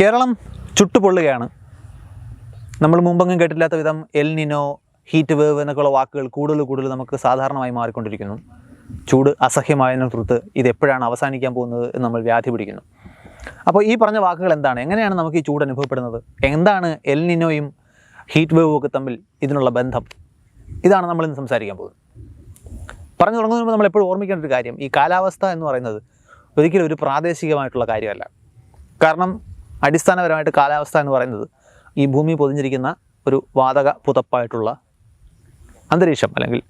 കേരളം ചുട്ടുപൊള്ളുകയാണ്. നമ്മൾ മുമ്പെങ്ങും കേട്ടില്ലാത്ത വിധം El Nino heat wave എന്നൊക്കെയുള്ള വാക്കുകൾ കൂടുതൽ കൂടുതൽ നമുക്ക് സാധാരണമായി മാറിക്കൊണ്ടിരിക്കുന്നു. ചൂട് അസഹ്യമായതിനെ കുറിച്ച് ഇത് എപ്പോഴാണ് അവസാനിക്കാൻ പോകുന്നത് എന്ന് നമ്മൾ വ്യാധി പിടിക്കുന്നു. അപ്പോൾ ഈ പറഞ്ഞ വാക്കുകൾ എന്താണ്? എങ്ങനെയാണ് നമുക്ക് ഈ ചൂട് അനുഭവപ്പെടുന്നത്? എന്താണ് എൽ നിനോയും ഹീറ്റ് വേവും ഒക്കെ തമ്മിൽ ഇതിനുള്ള ബന്ധം? ഇതാണ് നമ്മൾ ഇന്ന് സംസാരിക്കാൻ പോകുന്നത്. പറഞ്ഞു തുടങ്ങുന്നതിന് നമ്മൾ എപ്പോഴും ഓർമ്മിക്കേണ്ട ഒരു കാര്യം ഈ കാലാവസ്ഥ എന്ന് പറയുന്നത് ഒരിക്കലും ഒരു പ്രാദേശികമായിട്ടുള്ള കാര്യമല്ല. കാരണം അടിസ്ഥാനപരമായിട്ട് കാലാവസ്ഥ എന്ന് പറയുന്നത് ഈ ഭൂമി പൊതിഞ്ഞിരിക്കുന്ന ഒരു വാതക പുതപ്പായിട്ടുള്ള അന്തരീക്ഷം അല്ലെങ്കിൽ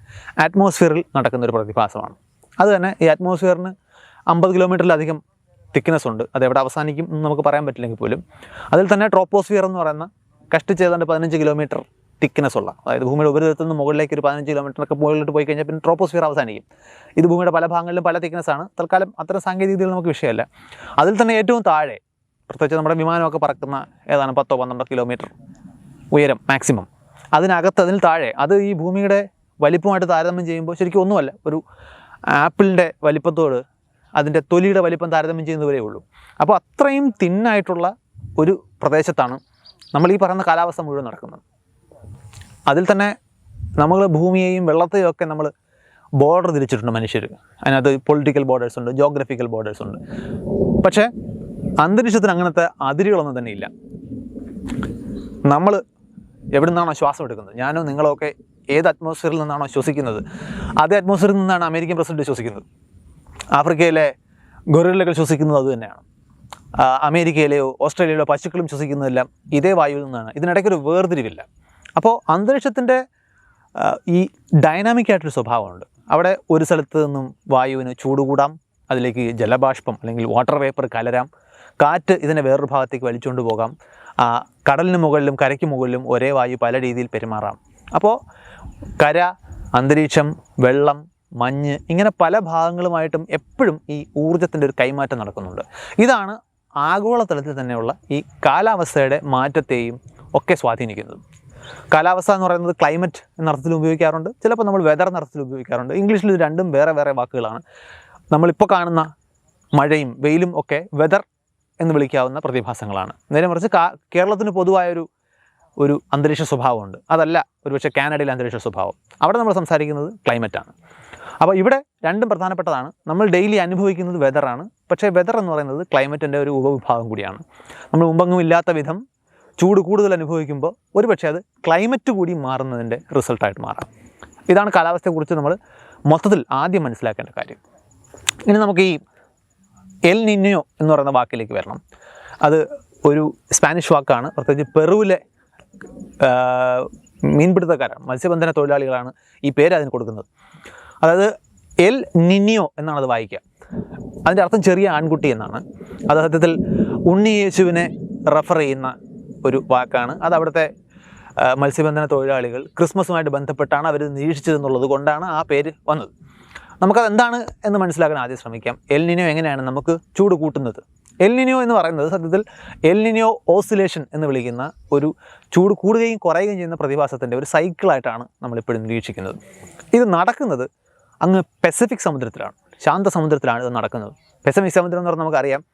ആറ്റ്മോസ്ഫിയറിൽ നടക്കുന്ന ഒരു പ്രതിഭാസമാണ്. അത് തന്നെ ഈ ആറ്റ്മോസ്ഫിയറിന് അമ്പത് കിലോമീറ്ററിലധികം തിക്നെസ് ഉണ്ട്. അത് എവിടെ അവസാനിക്കും എന്ന് നമുക്ക് പറയാൻ പറ്റില്ലെങ്കിൽ പോലും. അതിൽ തന്നെ ട്രോപ്പോസ്ഫിയർ എന്ന് പറയുന്ന കഷ്ടിച്ച് ഏതാണ്ട് പതിനഞ്ച് കിലോമീറ്റർ തിക്നെസ് ഉള്ള അതായത് ഭൂമിയുടെ ഉപരിതലത്തിൽ നിന്ന് മുകളിലേക്ക് ഒരു പതിനഞ്ച് കിലോമീറ്ററൊക്കെ മുകളിലോട്ട് പോയി കഴിഞ്ഞാൽ പിന്നെ ട്രോപ്പോസ്ഫിയർ അവസാനിക്കും. ഇത് ഭൂമിയുടെ പല ഭാഗങ്ങളിലും പല thickness ആണ്. തൽക്കാലം അത്തരം സാങ്കേതികതകൾ നമുക്ക് വിഷയമല്ല. അതിൽ തന്നെ ഏറ്റവും താഴെ പ്രത്യേകിച്ച് നമ്മുടെ വിമാനമൊക്കെ പറക്കുന്ന ഏതാണ് പത്തോ പന്ത്രണ്ടോ കിലോമീറ്റർ ഉയരം മാക്സിമം. അതിനകത്ത് അതിന് താഴെ അത് ഈ ഭൂമിയുടെ വലിപ്പമായിട്ട് താരതമ്യം ചെയ്യുമ്പോൾ ശരിക്കും ഒന്നുമല്ല ഒരു ആപ്പിളിന്റെ വലിപ്പത്തോട് അതിന്റെ തൊലിയുടെ വലിപ്പം താരതമ്യം ചെയ്യുന്നവരേ ഉള്ളൂ. അപ്പോൾ അത്രയും തിന്നായിട്ടുള്ള ഒരു പ്രദേശത്താണ് നമ്മൾ ഈ പറയുന്ന കാലാവസ്ഥ മുഴുവൻ നടക്കുന്നത്. അതിൽ തന്നെ നമ്മൾ ഭൂമിയെയും വെള്ളത്തെയും ഒക്കെ നമ്മൾ ബോർഡർ തിരിച്ചിട്ടുണ്ട് മനുഷ്യർ. അതിനകത്ത് പൊളിറ്റിക്കൽ ബോർഡേഴ്സ് ഉണ്ട് ജോഗ്രഫിക്കൽ ബോർഡേഴ്സ് ഉണ്ട്. പക്ഷേ അന്തരീക്ഷത്തിന് അങ്ങനത്തെ അതിരുകളൊന്നും തന്നെ ഇല്ല. നമ്മൾ എവിടെ നിന്നാണോ ശ്വാസം എടുക്കുന്നത്? ഞാനും നിങ്ങളൊക്കെ ഏത് അറ്റ്മോസ്ഫിയറിൽ നിന്നാണോ ശ്വസിക്കുന്നത്? അതേ അറ്റ്മോസ്ഫിയറിൽ നിന്നാണ് അമേരിക്കൻ പ്രസിഡന്റ് ശ്വസിക്കുന്നത്. ആഫ്രിക്കയിലെ ഗൊറിലകൾ ശ്വസിക്കുന്നത് അത് തന്നെയാണ്. അമേരിക്കയിലെയോ ഓസ്ട്രേലിയയിലോ പശുക്കളും ശ്വസിക്കുന്നതെല്ലാം ഇതേ വായുവിൽ നിന്നാണ്. ഇതിനിടയ്ക്കൊരു വേർതിരിവില്ല. അപ്പോൾ അന്തരീക്ഷത്തിന്റെ ഈ ഡൈനാമിക് ആയിട്ടൊരു സ്വഭാവമുണ്ട്. അവിടെ ഒരു സ്ഥലത്ത് നിന്നും വായുവിന് ചൂടുകൂടാം അതിലേക്ക് ജലബാഷ്പം അല്ലെങ്കിൽ വാട്ടർ വേപ്പർ കലരാം. കാറ്റ് ഇതിനെ വേറൊരു ഭാഗത്തേക്ക് വലിച്ചുകൊണ്ട് പോകാം. കടലിന് മുകളിലും കരയ്ക്ക് മുകളിലും ഒരേ വായു പല രീതിയിൽ പെരുമാറാം. അപ്പോൾ കര അന്തരീക്ഷം വെള്ളം മഞ്ഞ് ഇങ്ങനെ പല ഭാഗങ്ങളുമായിട്ടും എപ്പോഴും ഈ ഊർജത്തിന്റെ ഒരു കൈമാറ്റം നടക്കുന്നുണ്ട്. ഇതാണ് ആഗോളതലത്തിൽ തന്നെയുള്ള ഈ കാലാവസ്ഥയുടെ മാറ്റത്തെയും ഒക്കെ സ്വാധീനിക്കുന്നത്. കാലാവസ്ഥ എന്ന് പറയുന്നത് ക്ലൈമറ്റ് എന്ന അർത്ഥത്തിൽ ഉപയോഗിക്കാറുണ്ട്. ചിലപ്പോൾ നമ്മൾ വെതർ എന്ന അർത്ഥത്തിൽ ഉപയോഗിക്കാറുണ്ട്. ഇംഗ്ലീഷിൽ ഇത് രണ്ടും വേറെ വേറെ വാക്കുകളാണ്. നമ്മളിപ്പോൾ കാണുന്ന മഴയും വെയിലും ഒക്കെ വെതർ എന്ന് വിളിക്കാവുന്ന പ്രതിഭാസങ്ങളാണ്. നേരെ മറിച്ച് കേരളത്തിന് പൊതുവായൊരു ഒരു അന്തരീക്ഷ സ്വഭാവമുണ്ട്. അതല്ല ഒരുപക്ഷെ കാനഡയിലെ അന്തരീക്ഷ സ്വഭാവം. അവിടെ നമ്മൾ സംസാരിക്കുന്നത് ക്ലൈമറ്റാണ് അപ്പോൾ ഇവിടെ രണ്ടും പ്രധാനപ്പെട്ടതാണ്. നമ്മൾ ഡെയിലി അനുഭവിക്കുന്നത് വെതറാണ് പക്ഷേ വെതർ എന്ന് പറയുന്നത് ക്ലൈമറ്റിന്റെ ഒരു ഉപവിഭാഗം കൂടിയാണ്. നമ്മൾ മുമ്പെങ്ങും ഇല്ലാത്ത വിധം ചൂട് കൂടുതൽ അനുഭവിക്കുമ്പോൾ ഒരുപക്ഷെ അത് ക്ലൈമറ്റ് കൂടി മാറുന്നതിന്റെ റിസൾട്ടായിട്ട് മാറാം. ഇതാണ് കാലാവസ്ഥയെക്കുറിച്ച് നമ്മൾ മൊത്തത്തിൽ ആദ്യം മനസ്സിലാക്കേണ്ട കാര്യം. ഇനി നമുക്ക് ഈ എൽ നിന്നയോ എന്ന് പറയുന്ന വാക്കിലേക്ക് വരണം. അത് ഒരു സ്പാനിഷ് വാക്കാണ്. പ്രത്യേകിച്ച് പെറുവിലെ മീൻപിടുത്തക്കാരാണ് മത്സ്യബന്ധന തൊഴിലാളികളാണ് ഈ പേര് അതിന് കൊടുക്കുന്നത്. അതായത് എൽ നിന്നിയോ എന്നാണ് അത് വായിക്കുക. അതിന്റെ അർത്ഥം ചെറിയ ആൺകുട്ടി എന്നാണ്. അത് സത്യത്തിൽ ഉണ്ണിയേശുവിനെ റെഫർ ചെയ്യുന്ന ഒരു വാക്കാണ്. അത് അവിടുത്തെ മത്സ്യബന്ധന തൊഴിലാളികൾ ക്രിസ്മസുമായിട്ട് ബന്ധപ്പെട്ടാണ് അവർ നിരീക്ഷിച്ചതെന്നുള്ളത് കൊണ്ടാണ് ആ പേര് വന്നത്. നമുക്കത് എന്താണ് എന്ന് മനസ്സിലാക്കാൻ ആദ്യം ശ്രമിക്കാം. എൽ നിനോ എങ്ങനെയാണ് നമുക്ക് ചൂട് കൂട്ടുന്നത്? എൽ നിനോ എന്ന് പറയുന്നത് സത്യത്തിൽ എൽ നിനോ ഓസിലേഷൻ എന്ന് വിളിക്കുന്ന ഒരു ചൂട് കൂടുകയും കുറയുകയും ചെയ്യുന്ന പ്രതിഭാസത്തിന്റെ ഒരു സൈക്കിളായിട്ടാണ് നമ്മളിപ്പോഴും നിരീക്ഷിക്കുന്നത്. ഇത് നടക്കുന്നത് അങ്ങ് പെസഫിക് സമുദ്രത്തിലാണ്. ശാന്ത സമുദ്രത്തിലാണ് ഇത് നടക്കുന്നത്. പെസഫിക് സമുദ്രം എന്ന് പറഞ്ഞാൽ നമുക്കറിയാം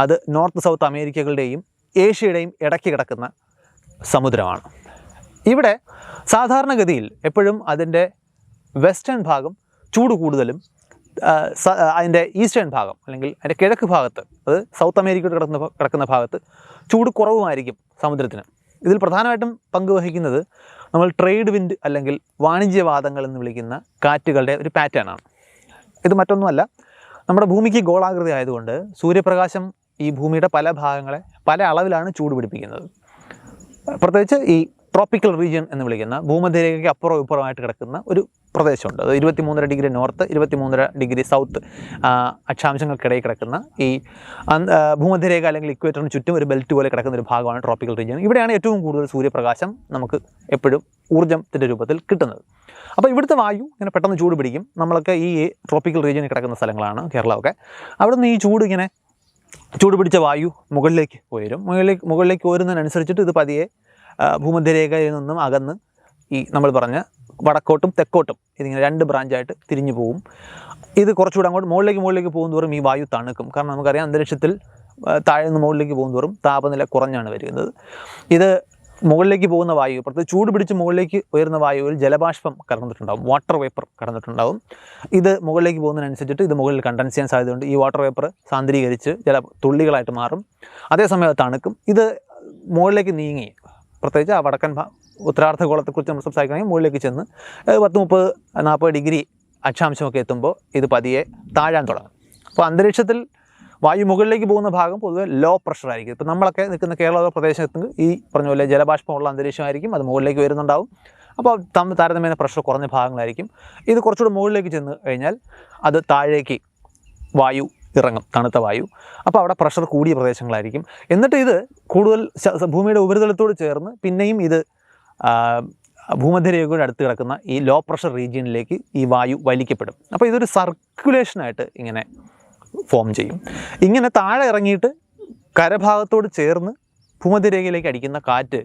അത് നോർത്ത് സൗത്ത് അമേരിക്കകളുടെയും ഏഷ്യയുടെയും ഇടയ്ക്ക് കിടക്കുന്ന സമുദ്രമാണ്. ഇവിടെ സാധാരണഗതിയിൽ എപ്പോഴും അതിന്റെ വെസ്റ്റേൺ ഭാഗം ചൂട് കൂടുതലും അതിന്റെ ഈസ്റ്റേൺ ഭാഗം അല്ലെങ്കിൽ അതിന്റെ കിഴക്ക് ഭാഗത്ത് അത് സൗത്ത് അമേരിക്കയോട് കിടക്കുന്ന കിടക്കുന്ന ഭാഗത്ത് ചൂട് കുറവുമായിരിക്കും സമുദ്രത്തിന്. ഇതിൽ പ്രധാനമായിട്ടും പങ്കുവഹിക്കുന്നത് നമ്മൾ ട്രേഡ് വിൻഡ് അല്ലെങ്കിൽ വാണിജ്യവാദങ്ങൾ എന്ന് വിളിക്കുന്ന കാറ്റുകളുടെ ഒരു പാറ്റേണാണ് ഇത് മറ്റൊന്നുമല്ല നമ്മുടെ ഭൂമിക്ക് ഗോളാകൃതി ആയതുകൊണ്ട് സൂര്യപ്രകാശം ഈ ഭൂമിയുടെ പല ഭാഗങ്ങളെ പല അളവിലാണ് ചൂട് പിടിപ്പിക്കുന്നത്. പ്രത്യേകിച്ച് ഈ ട്രോപ്പിക്കൽ റീജിയൻ എന്ന് വിളിക്കുന്ന ഭൂമധ്യരേഖയ്ക്ക് അപ്പുറം ഇപ്പുറമായിട്ട് കിടക്കുന്ന ഒരു പ്രദേശമുണ്ട്. അത് ഇരുപത്തി മൂന്നര ഡിഗ്രി നോർത്ത് ഇരുപത്തി മൂന്നര ഡിഗ്രി സൗത്ത് അക്ഷാംശങ്ങൾക്കിടയിൽ കിടക്കുന്ന ഈ ഭൂമധ്യരേഖ അല്ലെങ്കിൽ ഇക്വേറ്ററിന് ചുറ്റും ഒരു ബെൽറ്റ് പോലെ കിടക്കുന്ന ഒരു ഭാഗമാണ് ട്രോപ്പിക്കൽ റീജിയൻ ഇവിടെയാണ് ഏറ്റവും കൂടുതൽ സൂര്യപ്രകാശം നമുക്ക് എപ്പോഴും ഊർജത്തിന്റെ രൂപത്തിൽ കിട്ടുന്നത്. അപ്പോൾ ഇവിടുത്തെ വായു ഇങ്ങനെ പെട്ടെന്ന് ചൂട് പിടിക്കും. നമ്മളൊക്കെ ഈ ട്രോപ്പിക്കൽ റീജിയനിൽ കിടക്കുന്ന സ്ഥലങ്ങളാണ് കേരളമൊക്കെ. അവിടെ നിന്ന് ഈ ചൂട് ഇങ്ങനെ ചൂട് പിടിച്ച വായു മുകളിലേക്ക് ഉയരും. മുകളിലേക്ക് മുകളിലേക്ക് ഉയരുന്നതിനനുസരിച്ചിട്ട് ഇത് പതിയെ ഭൂമധ്യരേഖയിൽ നിന്നും അകന്ന് ഈ നമ്മൾ പറഞ്ഞ വടക്കോട്ടും തെക്കോട്ടും ഇതിങ്ങനെ രണ്ട് ബ്രാഞ്ചായിട്ട് തിരിഞ്ഞു പോകും ഇത് കുറച്ചുകൂടെ അങ്ങോട്ട് മുകളിലേക്ക് മുകളിലേക്ക് പോകും തോറും ഈ വായു തണുക്കും. കാരണം നമുക്കറിയാം അന്തരീക്ഷത്തിൽ താഴെ നിന്ന് മുകളിലേക്ക് പോകുന്നതോറും താപനില കുറഞ്ഞാണ് വരുന്നത്. ഇത് മുകളിലേക്ക് പോകുന്ന വായു പ്രത്യേകിച്ച് ചൂട് പിടിച്ച് മുകളിലേക്ക് ഉയർന്ന വായുവിൽ ജലബാഷ്പം കടന്നിട്ടുണ്ടാവും വാട്ടർ വേപ്പർ കടന്നിട്ടുണ്ടാവും. ഇത് മുകളിലേക്ക് പോകുന്നതിനനുസരിച്ചിട്ട് ഇത് മുകളിൽ കണ്ടൻസ് ചെയ്യാൻ സാധ്യതയുണ്ട്. ഈ വാട്ടർ വേപ്പർ സാന്ദ്രീകരിച്ച് ജല തുള്ളികളായിട്ട് മാറും. അതേസമയം അത് തണുക്കും. ഇത് മുകളിലേക്ക് നീങ്ങി പ്രത്യേകിച്ച് ആ വടക്കൻ ഭാ ഉത്തരാർദ്ധഗോളത്തെക്കുറിച്ച് നമ്മൾ സംസാരിക്കുകയാണെങ്കിൽ മുകളിലേക്ക് ചെന്ന് പത്ത് മുപ്പത് നാൽപ്പത് ഡിഗ്രി അക്ഷാംശമൊക്കെ എത്തുമ്പോൾ ഇത് പതിയെ താഴാൻ തുടങ്ങും. അപ്പോൾ അന്തരീക്ഷത്തിൽ വായു മുകളിലേക്ക് പോകുന്ന ഭാഗം പൊതുവെ ലോ പ്രഷർ ആയിരിക്കും. ഇപ്പോൾ നമ്മളൊക്കെ നിൽക്കുന്ന കേരള പ്രദേശത്ത് ഈ പറഞ്ഞ പോലെ ജലബാഷ്പമുള്ള അന്തരീക്ഷമായിരിക്കും അത് മുകളിലേക്ക് വരുന്നുണ്ടാവും. അപ്പോൾ തമ്മിൽ താരതമ്യേന പ്രഷർ കുറഞ്ഞ ഭാഗങ്ങളായിരിക്കും. ഇത് കുറച്ചുകൂടെ മുകളിലേക്ക് ചെന്ന് കഴിഞ്ഞാൽ അത് താഴേക്ക് വായു ഇറങ്ങും തണുത്ത വായു. അപ്പോൾ അവിടെ പ്രഷർ കൂടിയ പ്രദേശങ്ങളായിരിക്കും. എന്നിട്ട് ഇത് കൂടുതൽ ഭൂമിയുടെ ഉപരിതലത്തോട് ചേർന്ന് പിന്നെയും ഇത് ഭൂമധ്യരേഖയുടെ അടുത്ത് കിടക്കുന്ന ഈ ലോ പ്രഷർ റീജിയനിലേക്ക് ഈ വായു വലിക്കപ്പെടും. അപ്പോൾ ഇതൊരു സർക്കുലേഷനായിട്ട് ഇങ്ങനെ ഫോം ചെയ്യും. ഇങ്ങനെ താഴെ ഇറങ്ങിയിട്ട് കരഭാഗത്തോട് ചേർന്ന് ഭൂമധ്യരേഖയിലേക്ക് അടിക്കുന്ന കാറ്റ്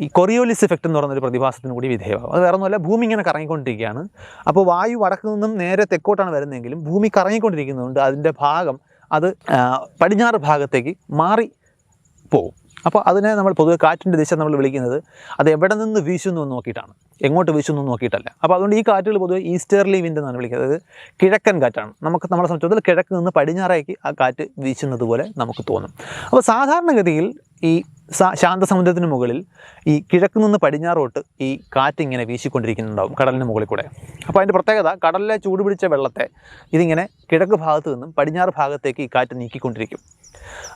ഈ കൊറിയോലിസ് എഫക്റ്റ് എന്ന് പറയുന്ന ഒരു പ്രതിഭാസത്തിന് കൂടി വിധേയമാകും. അത് വേറെ ഒന്നുമല്ല ഭൂമി ഇങ്ങനെ കറങ്ങിക്കൊണ്ടിരിക്കുകയാണ്. അപ്പോൾ വായു വടക്ക് നിന്നും നേരെ തെക്കോട്ടാണ് വരുന്നതെങ്കിലും ഭൂമി കറങ്ങിക്കൊണ്ടിരിക്കുന്നതുകൊണ്ട് അതിന്റെ ഭാഗം അത് പടിഞ്ഞാറ് ഭാഗത്തേക്ക് മാറി പോകും. അപ്പോൾ അതിനെ നമ്മൾ പൊതുവെ കാറ്റിന്റെ ദിശ നമ്മൾ വിളിക്കുന്നത് അത് എവിടെ നിന്ന് വീശുന്നു എന്ന് നോക്കിയിട്ടാണ്. എങ്ങോട്ട് വീശുന്നു നോക്കിയിട്ടല്ല. അപ്പോൾ അതുകൊണ്ട് ഈ കാറ്റുകൾ പൊതുവെ ഈസ്റ്റേർലി വിൻഡ് എന്നാണ് വിളിക്കുന്നത്. അതായത് കിഴക്കൻ കാറ്റാണ്. നമുക്ക് നമ്മളെ സംബന്ധിച്ചിടത്തോളം കിഴക്ക് നിന്ന് പടിഞ്ഞാറേക്ക് ആ കാറ്റ് വീശുന്നത് പോലെ നമുക്ക് തോന്നും. അപ്പോൾ സാധാരണഗതിയിൽ ഈ ശാന്തസമുദ്രത്തിന് മുകളിൽ ഈ കിഴക്ക് നിന്ന് പടിഞ്ഞാറോട്ട് ഈ കാറ്റ് ഇങ്ങനെ വീശിക്കൊണ്ടിരിക്കുന്നുണ്ടാവും കടലിന് മുകളിൽ കൂടെ. അപ്പോൾ അതിന്റെ പ്രത്യേകത കടലിലെ ചൂട് പിടിച്ച വെള്ളത്തെ ഇതിങ്ങനെ കിഴക്ക് ഭാഗത്ത് നിന്നും പടിഞ്ഞാറ് ഭാഗത്തേക്ക് ഈ കാറ്റ് നീക്കിക്കൊണ്ടിരിക്കും.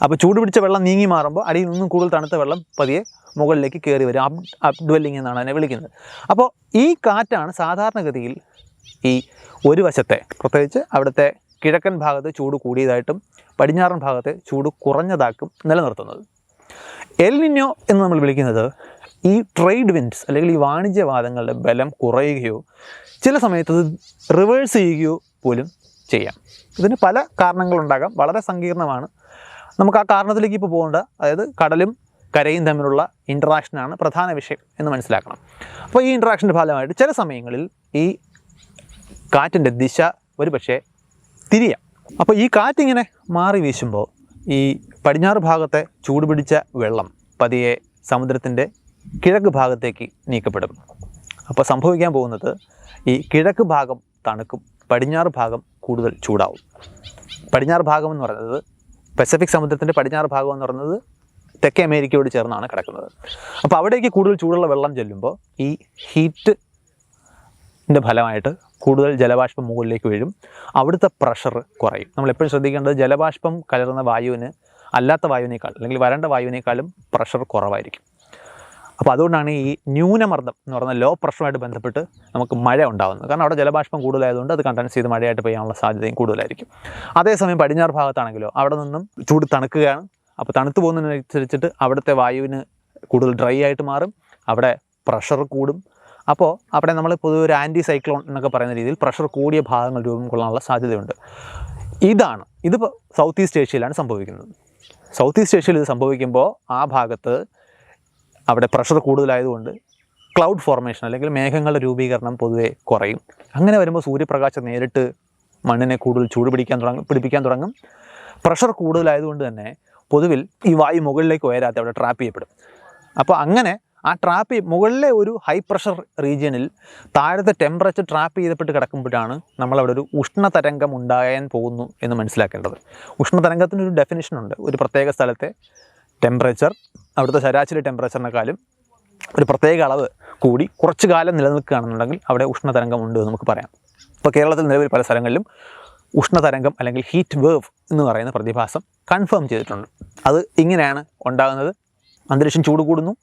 അപ്പോൾ ചൂട് പിടിച്ച വെള്ളം നീങ്ങി മാറുമ്പോൾ അടിയിൽ നിന്നും കൂടുതൽ തണുത്ത വെള്ളം പതിയെ മുകളിലേക്ക് കയറി വരും. അപ് അപ്ഡ്വെല്ലിംഗ് എന്നാണ് അതിനെ വിളിക്കുന്നത്. അപ്പോൾ ഈ കാറ്റാണ് സാധാരണഗതിയിൽ ഈ ഒരു വശത്തെ പ്രത്യേകിച്ച് അവിടുത്തെ കിഴക്കൻ ഭാഗത്ത് ചൂട് കൂടിയതായിട്ടും പടിഞ്ഞാറൻ ഭാഗത്തെ ചൂട് കുറഞ്ഞതാക്കും നിലനിർത്തുന്നത്. എൽ നിന്നോ എന്ന് നമ്മൾ വിളിക്കുന്നത് ഈ ട്രേഡ് വിൻഡ്സ് അല്ലെങ്കിൽ ഈ വാണിജ്യവാദങ്ങളുടെ ബലം കുറയുകയോ ചില സമയത്ത് റിവേഴ്സ് ചെയ്യുകയോ പോലും ചെയ്യാം. ഇതിന് പല കാരണങ്ങളുണ്ടാകാം. വളരെ സങ്കീർണമാണ്. നമുക്ക് ആ കാരണത്തിലേക്ക് ഇപ്പോൾ പോകേണ്ട. അതായത് കടലും കരയും തമ്മിലുള്ള ഇൻട്രാക്ഷനാണ് പ്രധാന വിഷയം എന്ന് മനസ്സിലാക്കണം. അപ്പോൾ ഈ ഇൻട്രാക്ഷന്റെ ഫലമായിട്ട് ചില സമയങ്ങളിൽ ഈ കാറ്റിന്റെ ദിശ ഒരു പക്ഷേ തിരിയാം. അപ്പോൾ ഈ കാറ്റിങ്ങനെ മാറി വീശുമ്പോൾ ഈ പടിഞ്ഞാറ് ഭാഗത്തെ ചൂട് പിടിച്ച വെള്ളം പതിയെ സമുദ്രത്തിന്റെ കിഴക്ക് ഭാഗത്തേക്ക് നീക്കപ്പെടും അപ്പോൾ സംഭവിക്കാൻ പോകുന്നത് ഈ കിഴക്ക് ഭാഗം തണുക്കും പടിഞ്ഞാറ് ഭാഗം കൂടുതൽ ചൂടാവും. പടിഞ്ഞാറ് ഭാഗം എന്ന് പറയുന്നത് പസഫിക് സമുദ്രത്തിന്റെ പടിഞ്ഞാറ് ഭാഗം എന്ന് പറയുന്നത് തെക്കേ അമേരിക്കയോട് ചേർന്നാണ് കിടക്കുന്നത്. അപ്പോൾ അവിടേക്ക് കൂടുതൽ ചൂടുള്ള വെള്ളം ചെല്ലുമ്പോൾ ഈ ഹീറ്റ് ഫലമായിട്ട് കൂടുതൽ ജലബാഷ്പം മുകളിലേക്ക് വീഴും. അവിടുത്തെ പ്രഷർ കുറയും. നമ്മൾ എപ്പോഴും ശ്രദ്ധിക്കേണ്ടത് ജലബാഷ്പം കലർന്ന വായുവിന് അല്ലാത്ത വായുവിനേക്കാൾ അല്ലെങ്കിൽ വരണ്ട വായുവിനേക്കാളും പ്രഷർ കുറവായിരിക്കും. അപ്പോൾ അതുകൊണ്ടാണ് ഈ ന്യൂനമർദ്ദം എന്ന് പറയുന്ന ലോ പ്രഷറുമായിട്ട് ബന്ധപ്പെട്ട് നമുക്ക് മഴ ഉണ്ടാകുന്നത് കാരണം അവിടെ ജലബാഷ്പം കൂടുതലായതുകൊണ്ട് അത് കണ്ടൻസ് ചെയ്ത് മഴയായിട്ട് പെയ്യാനുള്ള സാധ്യതയും കൂടുതലായിരിക്കും. അതേസമയം പടിഞ്ഞാറ് ഭാഗത്താണെങ്കിലോ അവിടെ നിന്നും ചൂട് തണുക്കുകയാണ്. അപ്പോൾ തണുത്തു പോകുന്നതിനനുസരിച്ചിട്ട് അവിടുത്തെ വായുവിന് കൂടുതൽ ഡ്രൈ ആയിട്ട് മാറും. അവിടെ പ്രഷർ കൂടും. അപ്പോൾ അവിടെ നമ്മൾ പൊതുവെ ഒരു ആന്റി സൈക്ലോൺ എന്നൊക്കെ പറയുന്ന രീതിയിൽ പ്രഷർ കൂടിയ ഭാഗങ്ങൾ രൂപം കൊള്ളാനുള്ള സാധ്യതയുണ്ട്. ഇതാണ് ഇതിപ്പോൾ സൗത്ത് ഈസ്റ്റ് ഏഷ്യയിലാണ് സംഭവിക്കുന്നത്. സൗത്ത് ഈസ്റ്റ് ഏഷ്യയിൽ ഇത് സംഭവിക്കുമ്പോൾ ആ ഭാഗത്ത് അവിടെ പ്രഷർ കൂടുതലായതുകൊണ്ട് ക്ലൗഡ് ഫോർമേഷൻ അല്ലെങ്കിൽ മേഘങ്ങളുടെ രൂപീകരണം പൊതുവെ കുറയും. അങ്ങനെ വരുമ്പോൾ സൂര്യപ്രകാശം നേരിട്ട് മണ്ണിനെ കൂടുതൽ ചൂട് പിടിക്കാൻ തുടങ്ങും പിടിപ്പിക്കാൻ തുടങ്ങും. പ്രഷർ കൂടുതലായതുകൊണ്ട് തന്നെ പൊതുവിൽ ഈ വായു മുകളിലേക്ക് ഉയരാതെ അവിടെ ട്രാപ്പ് ചെയ്യപ്പെടും. അപ്പോൾ അങ്ങനെ ആ ട്രാപ്പ് മുകളിലെ ഒരു ഹൈ പ്രഷർ റീജിയനിൽ താഴത്തെ ടെമ്പറേച്ചർ ട്രാപ്പ് ചെയ്തപ്പെട്ട് കിടക്കുമ്പോഴാണ് നമ്മളവിടെ ഒരു ഉഷ്ണതരംഗം ഉണ്ടാകാൻ പോകുന്നു എന്ന് മനസ്സിലാക്കേണ്ടത്. ഉഷ്ണതരംഗത്തിന് ഒരു ഡെഫിനിഷൻ ഉണ്ട്. ഒരു പ്രത്യേക സ്ഥലത്തെ ടെമ്പറേച്ചർ അവിടുത്തെ ശരാശരി ടെമ്പറേച്ചറിനേക്കാളും ഒരു പ്രത്യേക അളവ് കൂടി കുറച്ച് കാലം നിലനിൽക്കുകയാണെന്നുണ്ടെങ്കിൽ അവിടെ ഉഷ്ണതരംഗം ഉണ്ട് എന്ന് നമുക്ക് പറയാം. ഇപ്പോൾ കേരളത്തിൽ നിലവിൽ പല സ്ഥലങ്ങളിലും ഉഷ്ണതരംഗം അല്ലെങ്കിൽ ഹീറ്റ് വേവ് എന്ന് പറയുന്ന പ്രതിഭാസം കൺഫേം ചെയ്തിട്ടുണ്ട്. അത് ഇങ്ങനെയാണ് ഉണ്ടാകുന്നത്. അന്തരീക്ഷം ചൂട് കൂടുന്നു.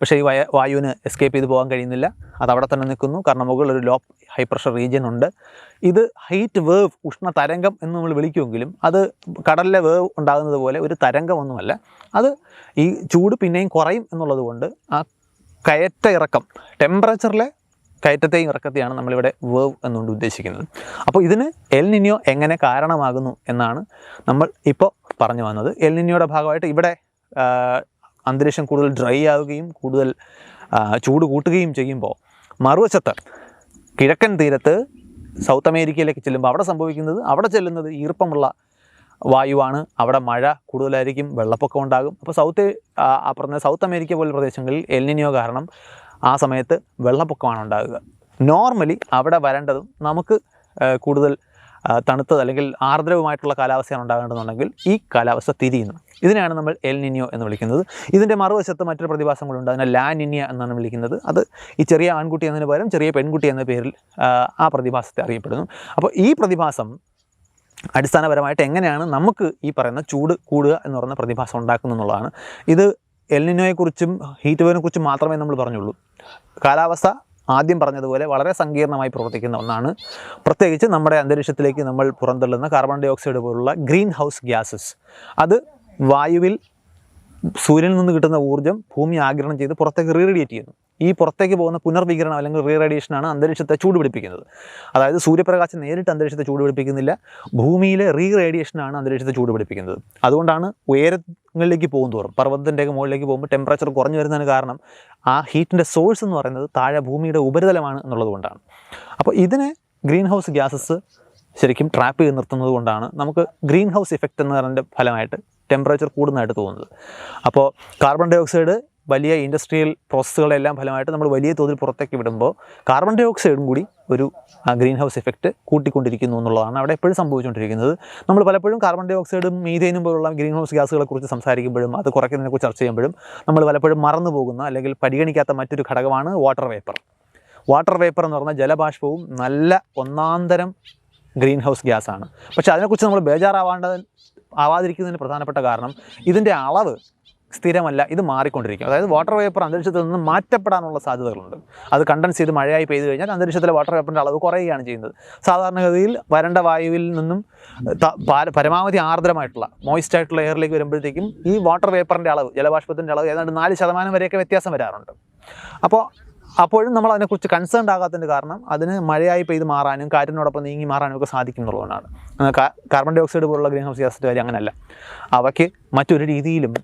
പക്ഷേ ഈ വയ വായുവിന് എസ്കേപ്പ് ചെയ്ത് പോകാൻ കഴിയുന്നില്ല. അത് അവിടെ തന്നെ നിൽക്കുന്നു. കാരണം മുകളിൽ ഒരു ലോ ഹൈ പ്രഷർ റീജിയൻ ഉണ്ട്. ഇത് ഹൈറ്റ് വേവ് ഉഷ്ണ തരംഗം എന്ന് നമ്മൾ വിളിക്കുമെങ്കിലും അത് കടലിലെ വേവ് ഉണ്ടാകുന്നത് പോലെ ഒരു തരംഗമൊന്നുമല്ല. അത് ഈ ചൂട് പിന്നെയും കുറയും എന്നുള്ളത് കൊണ്ട് ആ കയറ്റ ഇറക്കം ടെമ്പറേച്ചറിലെ കയറ്റത്തെയും ഇറക്കത്തെയാണ് നമ്മളിവിടെ വേവ് എന്നുകൊണ്ട് ഉദ്ദേശിക്കുന്നത്. അപ്പോൾ ഇതിന് എൽ നിനിയോ എങ്ങനെ കാരണമാകുന്നു എന്നാണ് നമ്മൾ ഇപ്പോൾ പറഞ്ഞു വന്നത്. എൽ നിനിയോയുടെ ഭാഗമായിട്ട് ഇവിടെ അന്തരീക്ഷം കൂടുതൽ ഡ്രൈ ആവുകയും കൂടുതൽ ചൂട് കൂട്ടുകയും ചെയ്യുമ്പോൾ മറുവശത്ത് കിഴക്കൻ തീരത്ത് സൗത്ത് അമേരിക്കയിലേക്ക് ചെല്ലുമ്പോൾ അവിടെ സംഭവിക്കുന്നത് അവിടെ ചെല്ലുന്നത് ഈർപ്പമുള്ള വായുവാണ്. അവിടെ മഴ കൂടുതലായിരിക്കും വെള്ളപ്പൊക്കം ഉണ്ടാകും. അപ്പോൾ സൗത്ത് പറഞ്ഞ സൗത്ത് അമേരിക്ക പോലുള്ള പ്രദേശങ്ങളിൽ എൽനിനിയോ കാരണം ആ സമയത്ത് വെള്ളപ്പൊക്കമാണ് ഉണ്ടാകുക. നോർമലി അവിടെ വരേണ്ടതും നമുക്ക് കൂടുതൽ തണുത്തത് അല്ലെങ്കിൽ ആർദ്രവുമായിട്ടുള്ള കാലാവസ്ഥയാണ് ഉണ്ടാകേണ്ടതെന്നുണ്ടെങ്കിൽ ഈ കാലാവസ്ഥ തിരിയുന്നു ഇതിനെയാണ് നമ്മൾ എൽ നിനിയോ എന്ന് വിളിക്കുന്നത്. ഇതിന്റെ മറുവശത്ത് മറ്റൊരു പ്രതിഭാസങ്ങളുണ്ട് അതിനെ ലാ നിനിയ എന്നാണ് വിളിക്കുന്നത്. അത് ഈ ചെറിയ ആൺകുട്ടി എന്നതിന് പകരം ചെറിയ പെൺകുട്ടി എന്ന പേരിൽ ആ, പ്രതിഭാസത്തെ അറിയപ്പെടുന്നു. അപ്പോൾ ഈ പ്രതിഭാസം അടിസ്ഥാനപരമായിട്ട് എങ്ങനെയാണ് നമുക്ക് ഈ പറയുന്ന ചൂട് കൂടുക എന്ന് പറയുന്ന പ്രതിഭാസം ഉണ്ടാക്കുന്നത് എന്നുള്ളതാണ്. ഇത് എൽനിനോയെക്കുറിച്ചും ഹീറ്റ് വേവിനെക്കുറിച്ചും മാത്രമേ നമ്മൾ പറഞ്ഞുള്ളൂ. കാലാവസ്ഥ ആദ്യം പറഞ്ഞതുപോലെ വളരെ സങ്കീർണമായി പ്രവർത്തിക്കുന്ന ഒന്നാണ്. പ്രത്യേകിച്ച് നമ്മുടെ അന്തരീക്ഷത്തിലേക്ക് നമ്മൾ പുറന്തള്ളുന്ന കാർബൺ ഡൈ ഓക്സൈഡ് പോലുള്ള ഗ്രീൻ ഹൗസ് ഗ്യാസസ് അത് വായുവിൽ സൂര്യനിൽ നിന്ന് കിട്ടുന്ന ഊർജം ഭൂമി ആഗിരണം ചെയ്ത് പുറത്തേക്ക് റീറേഡിയേറ്റ് ചെയ്യുന്നു. ഈ പുറത്തേക്ക് പോകുന്ന പുനർവികിരണം അല്ലെങ്കിൽ റീറേഡിയേഷനാണ് അന്തരീക്ഷത്തെ ചൂടുപിടിപ്പിക്കുന്നത്. അതായത് സൂര്യപ്രകാശം നേരിട്ട് അന്തരീക്ഷത്തെ ചൂടുപിടിപ്പിക്കുന്നില്ല ഭൂമിയിലെ റീറേഡിയേഷനാണ് അന്തരീക്ഷത്തെ ചൂടുപിടിപ്പിക്കുന്നത്. അതുകൊണ്ടാണ് ഉയരങ്ങളിലേക്ക് പോകും തോറും പർവതത്തിന്റെയൊക്കെ മുകളിലേക്ക് പോകുമ്പോൾ ടെമ്പറേച്ചർ കുറഞ്ഞു വരുന്നതിന് കാരണം ആ ഹീറ്റിന്റെ സോഴ്സ് എന്ന് പറയുന്നത് താഴെ ഭൂമിയുടെ ഉപരിതലമാണ് എന്നുള്ളതുകൊണ്ടാണ് അപ്പോൾ ഇതിനെ ഗ്രീൻ ഹൗസ് ഗ്യാസസ് ശരിക്കും ട്രാപ്പ് ചെയ്ത് നിർത്തുന്നത് കൊണ്ടാണ് നമുക്ക് ഗ്രീൻ ഹൗസ് ഇഫക്റ്റ് എന്ന് പറയുന്നതിന്റെ ഫലമായിട്ട് ടെമ്പറേച്ചർ കൂടുന്നതായിട്ട് തോന്നുന്നത്. അപ്പോൾ കാർബൺ ഡൈ ഓക്സൈഡ് വലിയ ഇൻഡസ്ട്രിയൽ പ്രോസസ്സുകളെല്ലാം ഫലമായിട്ട് നമ്മൾ വലിയ തോതിൽ പുറത്തേക്ക് വിടുമ്പോൾ കാർബൺ ഡൈ ഓക്സൈഡും കൂടി ഒരു ഗ്രീൻ ഹൗസ് എഫക്റ്റ് കൂട്ടിക്കൊണ്ടിരിക്കുന്നു എന്നുള്ളതാണ് അവിടെ എപ്പോഴും സംഭവിച്ചുകൊണ്ടിരിക്കുന്നത്. നമ്മൾ പലപ്പോഴും കാർബൺ ഡൈ ഓക്സൈഡും മീഥേനും പോലുള്ള ഗ്രീൻ ഹൗസ് ഗ്യാസുകളെ കുറിച്ച് സംസാരിക്കുമ്പോഴും അത് കുറയ്ക്കുന്നതിനെക്കുറിച്ച് ചർച്ച ചെയ്യുമ്പോഴും നമ്മൾ പലപ്പോഴും മറന്നു പോകുന്ന അല്ലെങ്കിൽ പരിഗണിക്കാത്ത മറ്റൊരു ഘടകമാണ് വാട്ടർ വേപ്പർ വാട്ടർ വേപ്പർ എന്ന് പറഞ്ഞാൽ ജലബാഷ്പവും നല്ല ഒന്നാന്തരം ഗ്രീൻ ഹൗസ് ഗ്യാസാണ് പക്ഷേ അതിനെക്കുറിച്ച് നമ്മൾ ബേജാറാവേണ്ടത് ആവാതിരിക്കുന്നതിന് പ്രധാനപ്പെട്ട കാരണം ഇതിന്റെ അളവ് സ്ഥിരമല്ല ഇത് മാറിക്കൊണ്ടിരിക്കും. അതായത് വാട്ടർ വേപ്പർ അന്തരീക്ഷത്തിൽ നിന്ന് മാറ്റപ്പെടാനുള്ള സാധ്യതകളുണ്ട്. അത് കണ്ടൻസ് ചെയ്ത് മഴയായി പെയ്തു കഴിഞ്ഞാൽ അന്തരീക്ഷത്തിലെ വാട്ടർ വേപ്പറിന്റെ അളവ് കുറയുകയാണ് ചെയ്യുന്നത്. സാധാരണഗതിയിൽ വരണ്ട വായുവിൽ നിന്നും പരമാവധി ആർദ്രമായിട്ടുള്ള മോയിസ്റ്റ് ആയിട്ടുള്ള എയറിലേക്ക് വരുമ്പോഴത്തേക്കും ഈ വാട്ടർ വേപ്പറിന്റെ അളവ് ജലബാഷ്പത്തിന്റെ അളവ് ഏതാണ്ട് നാല് ശതമാനം വരെയൊക്കെ വ്യത്യാസം വരാറുണ്ട്. അപ്പോൾ അപ്പോഴും നമ്മൾ അതിനെക്കുറിച്ച് കൺസേൺഡ് ആകാത്തതിന്റെ കാരണം അതിന് മഴയായി പെയ്ത് മാറാനും കാറ്റിനോടൊപ്പം നീങ്ങി മാറാനും ഒക്കെ സാധിക്കും എന്നുള്ളതാണ് കാർബൺ ഡൈ ഓക്സൈഡ് പോലുള്ള ഗ്രീൻ ഹൗസ് ഗ്യാസിന്റെ കാര്യം അങ്ങനെയല്ല അവയ്ക്ക് മറ്റൊരു രീതിയിലും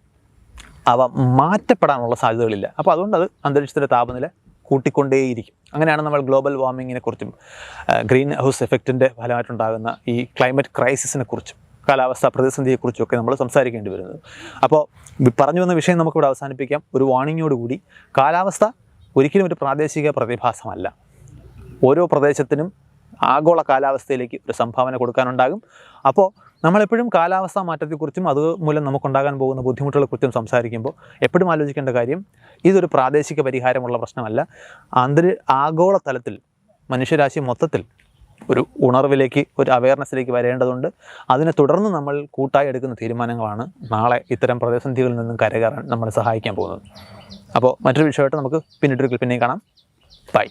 അവ മാറ്റപ്പെടാനുള്ള സാധ്യതകളില്ല. അപ്പോൾ അതുകൊണ്ട് അത് അന്തരീക്ഷത്തിലെ താപനില കൂട്ടിക്കൊണ്ടേയിരിക്കും. അങ്ങനെയാണ് നമ്മൾ ഗ്ലോബൽ വാർമിങ്ങിനെ കുറിച്ചും ഗ്രീൻ ഹൗസ് എഫക്റ്റിന്റെ ഫലമായിട്ടുണ്ടാകുന്ന ഈ ക്ലൈമറ്റ് ക്രൈസിസിനെ കുറിച്ചും കാലാവസ്ഥാ പ്രതിസന്ധിയെക്കുറിച്ചൊക്കെ നമ്മൾ സംസാരിക്കേണ്ടി വരുന്നത്. അപ്പോൾ പറഞ്ഞു വന്ന വിഷയം നമുക്കിവിടെ അവസാനിപ്പിക്കാം. ഒരു വാണിങ്ങോടുകൂടി കാലാവസ്ഥ ഒരിക്കലും ഒരു പ്രാദേശിക പ്രതിഭാസമല്ല. ഓരോ പ്രദേശത്തിനും ആഗോള കാലാവസ്ഥയിലേക്ക് ഒരു സംഭാവന കൊടുക്കാനുണ്ടാകും. അപ്പോൾ നമ്മളെപ്പോഴും കാലാവസ്ഥാ മാറ്റത്തെക്കുറിച്ചും അതുമൂലം നമുക്കുണ്ടാകാൻ പോകുന്ന ബുദ്ധിമുട്ടുകളെക്കുറിച്ചും സംസാരിക്കുമ്പോൾ എപ്പോഴും ആലോചിക്കേണ്ട കാര്യം ഇതൊരു പ്രാദേശിക പരിഹാരമുള്ള പ്രശ്നമല്ല. അന്തര് ആഗോള തലത്തിൽ മനുഷ്യരാശി മൊത്തത്തിൽ ഒരു ഉണർവിലേക്ക് ഒരു അവയർനെസ്സിലേക്ക് വരേണ്ടതുണ്ട്. അതിനെ തുടർന്ന് നമ്മൾ കൂട്ടായി എടുക്കുന്ന തീരുമാനങ്ങളാണ് നാളെ ഇത്തരം പ്രതിസന്ധികളിൽ നിന്നും കരകയറാൻ നമ്മളെ സഹായിക്കാൻ പോകുന്നത്. അപ്പോൾ മറ്റൊരു വിഷയമായിട്ട് നമുക്ക് പിന്നീട് പിന്നെ കാണാം. ബൈ